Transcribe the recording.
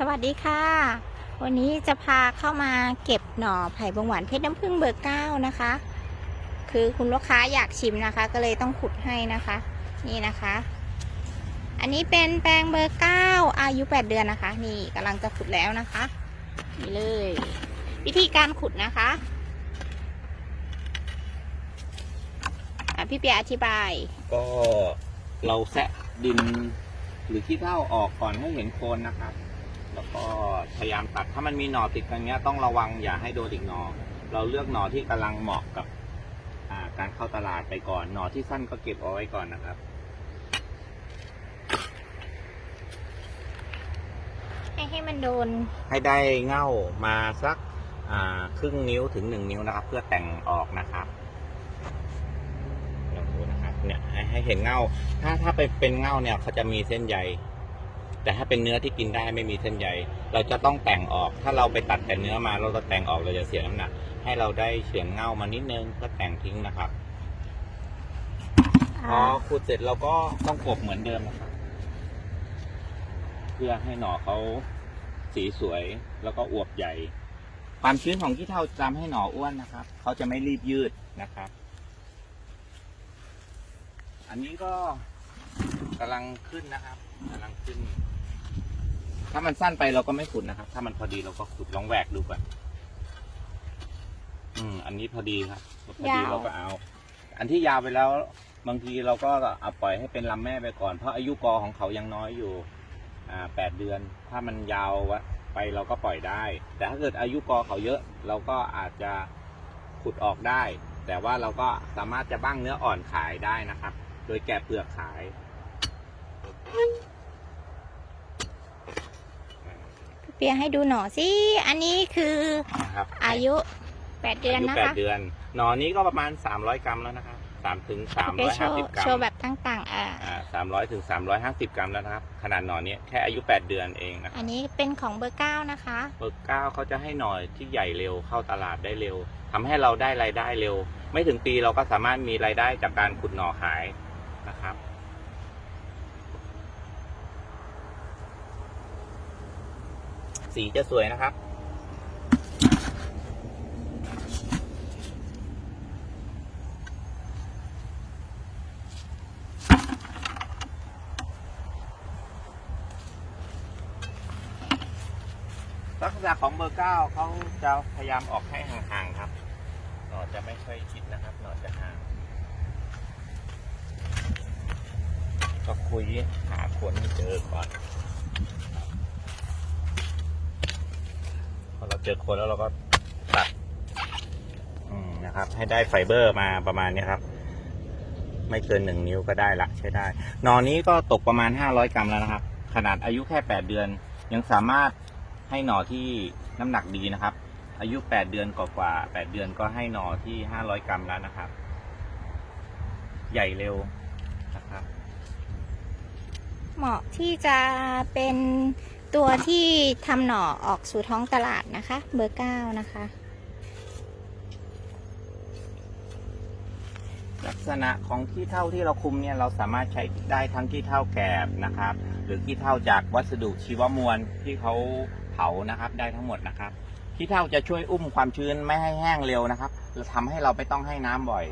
สวัสดีค่ะ วันนี้จะพาเข้ามาเก็บหน่อไผ่บงหวานเพชรน้ำผึ้งเบอร์เก้านะคะ คือคุณลูกค้าอยากชิมนะคะ ก็เลยต้องขุดให้นะคะ นี่นะคะ อันนี้เป็นแปลงเบอร์เก้าอายุ8เดือนนะคะ นี่กำลังจะขุดแล้วนะคะ นี่เลย วิธีการขุดนะคะอะพี่เปียอธิบาย ก็เราแซะดินหรือขี้เถ้าออกก่อนให้เห็นโคนนะครับ แล้วก็พยายามตัดถ้ามันมีหน่อติดกันเนี้ยต้องระวังอย่าให้โดนอีกหน่อเราเลือกหน่อที่กำลังเหมาะกับอ่าการเข้าตลาดไปก่อนหน่อที่สั้นก็เก็บเอาไว้ก่อนนะครับให้ให้มันโดน ให้ได้เง่ามาสักอ่าครึ่งนิ้วถึงหนึ่งนิ้วนะครับ เพื่อแต่งออกนะครับลองดูนะครับเนี่ยให้ให้เห็นเง่าถ้าถ้าไปเป็นเง่าเนี่ยเขาจะมีเส้นใย แต่ถ้าเป็นเนื้อที่กินได้ไม่มีเส้นใยเราจะต้องแต่งออก ถ้าเราไปตัดแต่เนื้อมาเราจะแต่งออกเราจะเสียน้ำหนัก ให้เราได้เฉือนเง่ามานิดนึงก็แต่งทิ้งนะครับพอขูดเสร็จเราก็ต้องกบเหมือนเดิมนะครับ เพื่อให้หน่อเขาสีสวยแล้วก็อวบใหญ่ ความชื้นของขี้เถ้าจะทำให้หน่ออ้วนนะครับ เขาจะไม่รีบยืดนะครับ อันนี้ก็กำลังขึ้นนะครับกำลังขึ้น ถ้ามันสั้นไปเราก็ไม่ขุดนะครับ ถ้ามันพอดีเราก็ขุดลองแหวกดูก่อนอืม อันนี้พอดีครับพอดียาว เราก็เอา อันที่ยาวไปแล้ว บางทีเราก็เอาปล่อยให้เป็นลำแม่ไปก่อน เพราะอายุกอของเขายังน้อยอยู่ อ่าแปดเดือน ถ้ามันยาววะไปเราก็ปล่อยได้ แต่ถ้าเกิดอายุกอเขาเยอะ เราก็อาจจะขุดออกได้ แต่ว่าเราก็สามารถจะบ้างเนื้ออ่อนขายได้นะครับ โดยแกะเปลือกขาย พี่ เปียให้ดูหน่อสิ อันนี้คือนะครับอายุแปดเดือนอายุนะแปดคะเดือน หนอนนี้ก็ประมาณสามร้อยกรัมแล้วนะครับสามถึงสามพี่ร้เปีอยยโชห้าสิว์บกรัโชมว์แบบต่างๆอ่าอ่า สามร้อยถึงสามร้อยห้าสิบกรัมแล้วนะครับ ขนาดหนอนนี้แค่อายุแปดเดือนเองนะอันนี้เป็นของเบอร์เก้านะคะ เบอร์เก้าเขาจะให้หน่อยที่ใหญ่เร็วเข้าตลาดได้เร็วทำให้เราได้รายได้เร็ว ไม่ถึงปีเราก็สามารถมีรายได้จากการขุดหน่อขายนะครับ สีจะสวยนะครับ ลักษณะของเบอร์เก้าเขาจะพยายามออกให้ห่างๆครับหนอจะไม่ค่อยชิดนะครับหนอจะห่างก็คุยหาคนเจอก่อน พอ เจอคนแล้วเราก็ตัดนะครับ ให้ได้ไฟเบอร์มาประมาณนี้ครับ ไม่เกินหนึ่งนิ้วก็ได้ละใช้ได้หนอนนี้ก็ตกประมาณห้าร้อยกรัมแล้วนะครับ ขนาดอายุแค่แปดเดือน ยังสามารถให้หนอที่น้ำหนักดีนะครับ อายุแปดเดือนกว่าๆแปดเดือนก็ให้หนอที่ห้าร้อยกรัมแล้วนะครับ ใหญ่เร็วนะครับ เหมาะที่จะเป็น ตัวที่ทำหน่อออกสู่ท้องตลาดนะคะ เบอร์เก้านะคะ ลักษณะของขี้เถ้าที่เราคุมเนี่ยเราสามารถใช้ได้ทั้งขี้เถ้าแกบนะครับ หรือขี้เถ้าจากวัสดุชีวมวลที่เขาเผานะครับได้ทั้งหมดนะครับขี้เถ้าจะช่วยอุ้มความชื้นไม่ให้แห้งเร็วนะครับทำให้เราไม่ต้องให้น้ำบ่อย